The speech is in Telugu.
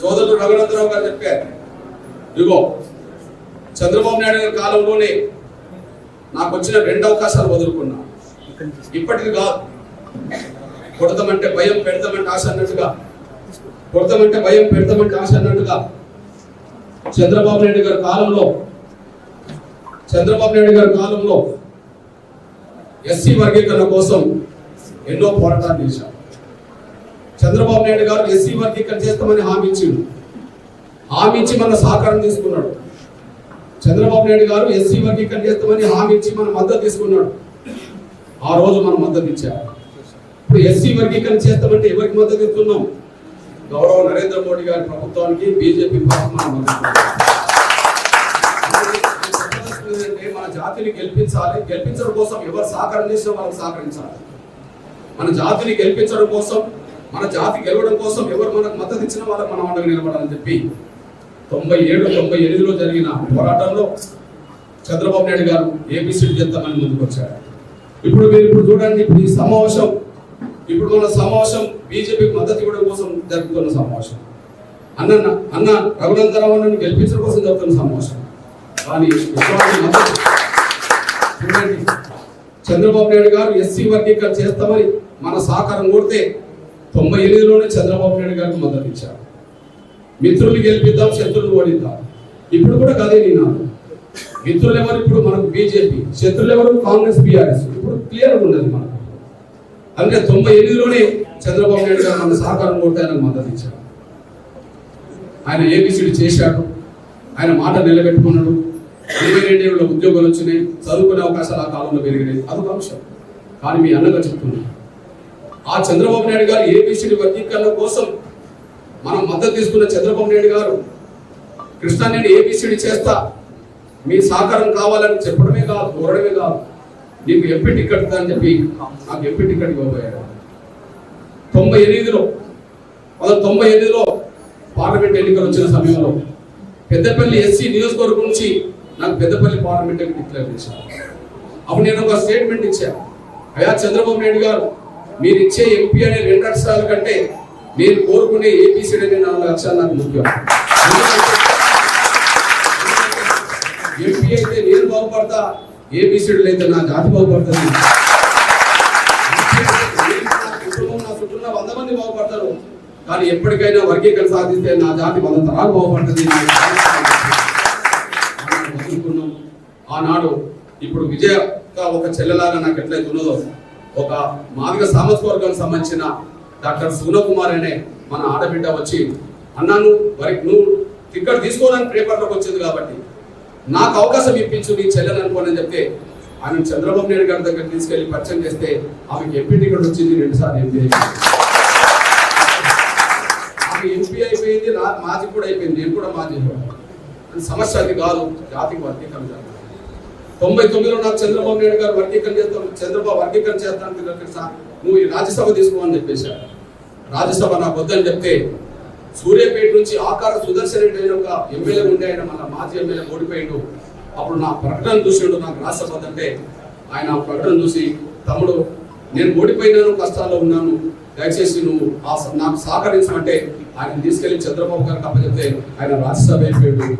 సోదరుడు రఘునందరావు గారు చెప్పారు. ఇదిగో చంద్రబాబు నాయుడు గారి కాలంలోనే నాకు వచ్చిన రెండు అవకాశాలు వదులుకున్నా. ఇప్పటికి కాదు. కొడతామంటే భయం పెడతామంటే ఆశ అన్నట్టుగా. కొడతామంటే భయం పెడతామంటే ఆశ అన్నట్టుగా. చంద్రబాబు నాయుడు గారి కాలంలో చంద్రబాబు నాయుడు గారి కాలంలో ఎస్సీ వర్గీకరణ కోసం ఎన్నో పోరాటాలు చేశారు చంద్రబాబు నాయుడు గారు ఎస్సీ వర్గీకరణ చేస్తామని హామీ ఇచ్చిండు. హామీ ఇచ్చి మన సహకారం తీసుకున్నాడు. చంద్రబాబు నాయుడు గారు ఎస్సీ వర్గీకరణ చేస్తామని హామీ ఇచ్చి మన మద్దతు తీసుకున్నాడు. ఆ రోజు మనం మద్దతు ఇచ్చాము. ఇప్పుడు ఎస్సీ వర్గీకరణ చేస్తామంటే ఎవరికి మద్దతు ఇస్తున్నాం? గౌరవ నరేంద్ర మోడీ గారి ప్రభుత్వానికి బీజేపీ పార్టీ మనం మద్దతు మన జాతిని గెలిపించాలి. గెలిపించడం కోసం ఎవరు సహకారం చేసినా వాళ్ళకి సహకరించాలి. మన జాతిని గెలిపించడం కోసం మన జాతి గెలవడం కోసం ఎవరు మనకు మద్దతు ఇచ్చిన వాళ్ళకి మనం అండగా నిలబడాలని చెప్పి తొంభై ఏడు తొంభై ఎనిమిదిలో జరిగిన పోరాటంలో చంద్రబాబు నాయుడు గారు ఏబిసిడి చేద్దామని ముందుకు వచ్చారు. ఇప్పుడు మీరు ఇప్పుడు చూడండి ఇప్పుడు ఈ సమావేశం ఇప్పుడు మన సమావేశం బీజేపీకి మద్దతు ఇవ్వడం కోసం జరుపుతున్న సమావేశం. అన్న అన్న రఘునందరావు అన్నను గెలిపించడం కోసం జరుగుతున్న సమావేశం. కానీ చూడండి చంద్రబాబు నాయుడు గారు ఎస్సీ వర్గీకరణ చేస్తామని మన సహకారం కోరితే తొంభై ఎనిమిదిలోనే చంద్రబాబు నాయుడు గారికి మద్దతు ఇచ్చారు. మిత్రులు గెలిపిద్దాం శత్రులు ఓడిద్దాం. ఇప్పుడు కూడా కదే నిన్నాను మిత్రులు ఎవరు ఇప్పుడు మనకు బీజేపీ. శత్రులు ఎవరు కాంగ్రెస్ బీఆర్ఎస్. ఇప్పుడు క్లియర్ ఉన్నది మనకు. అందుకే తొంభై ఎనిమిదిలోనే చంద్రబాబు నాయుడు గారు మన సహకారం కోరితే ఆయనకు మద్దతు ఇచ్చారు. ఆయన ఏబిసిడి చేశాడు. ఆయన మాట నిలబెట్టుకున్నాడు. ఇరవై రెండేళ్ళలో ఉద్యోగాలు వచ్చినాయి. చదువుకునే అవకాశాలు ఆ కాలంలో పెరిగినాయి. అదొక అంశం. కానీ మీ అన్నగా చెప్తున్నాను ఆ చంద్రబాబు నాయుడు గారు ఏబిసిడి వర్గీకరణ కోసం మనం మద్దతు తీసుకున్న చంద్రబాబు నాయుడు గారు కృష్ణా నేను ఏబిసిడి చేస్తా మీ సహకారం కావాలని చెప్పడమే కాదు కోరడమే కాదు. నీకు ఎంపీ టికెట్ అని చెప్పి నాకు ఎంపీ టికెట్ ఇవ్వబోయాడు తొంభై ఎనిమిదిలో పంతొమ్మిది తొంభై ఎనిమిదిలో పార్లమెంట్ ఎన్నికలు వచ్చిన సమయంలో పెద్దపల్లి ఎస్సీ నియోజకవర్గం నుంచి నాకు పెద్దపల్లి పార్లమెంట్ డిక్లేర్ చేశాను అప్పుడు నేను ఒక స్టేట్మెంట్ ఇచ్చాను. అయ్యా చంద్రబాబు నాయుడు గారు మీరు ఇచ్చే ఎంపీ అనే రెండు లక్షల కంటే నేను కోరుకునే ఏపీసీడీ అనే నాలుగు లక్షలు నాకు ముఖ్యం. ఎంపీ అయితే నేను బాగుపడతా ఏబీసీడీలు అయితే నా జాతి బాగుపడుతుంది నా కుటుంబం నా చుట్టూ వంద మంది బాగుపడతారు. కానీ ఎప్పటికైనా వర్గీకరణ సాధిస్తే నా జాతి వంద తరాలు బాగుపడుతుంది. ఆనాడు ఇప్పుడు విజయ ఒక చెల్లెలాగా నాకు ఎట్లయితే ఉన్నదో ఒక మాదిగ సామాజిక వర్గానికి సంబంధించిన డాక్టర్ సునకుమార్ అనే మన ఆడబిడ్డ వచ్చి అన్నాను వరి నువ్వు టికెట్ తీసుకోవడానికి పేపర్లోకి వచ్చింది కాబట్టి నాకు అవకాశం ఇప్పించు నీ చెల్లెని అనుకోని చెప్తే ఆయన చంద్రబాబు నాయుడు గారి దగ్గర తీసుకెళ్ళి పరిచయం చేస్తే ఆమెకి ఎంపీ టికెట్ వచ్చింది రెండుసార్లు ఎంపీ ఆమె ఎంపీ అయిపోయింది నా మాజీ కూడా అయిపోయింది నేను కూడా మాజీ అని సమస్య అది కాదు జాతికి వర్గీకరణ తొంభై తొమ్మిదిలో నాకు చంద్రబాబు నాయుడు గారు వర్గీకరణ చేస్తాం చంద్రబాబు వర్గీకరణ చేస్తాను సార్. నువ్వు ఈ రాజ్యసభ తీసుకోమని చెప్పేశాడు రాజ్యసభ నాకు వద్దని చెప్తే సూర్యాపేట నుంచి ఆకార సుదర్శన్ రెడ్డి అనే ఒక ఎమ్మెల్యే ఉండే ఆయన మన మాజీ ఎమ్మెల్యే ఓడిపోయిండు. అప్పుడు నా ప్రకటన చూసిండు నాకు రాష్ట్రపతి అంటే ఆయన ప్రకటన చూసి తమ్ముడు నేను ఓడిపోయినాను కష్టాల్లో ఉన్నాను. దయచేసి నువ్వు ఆ స- నాకు సహకరించమంటే ఆయన తీసుకెళ్ళి చంద్రబాబు గారికి అప్పచెప్తే ఆయన రాజ్యసభ అయిపోయాడు.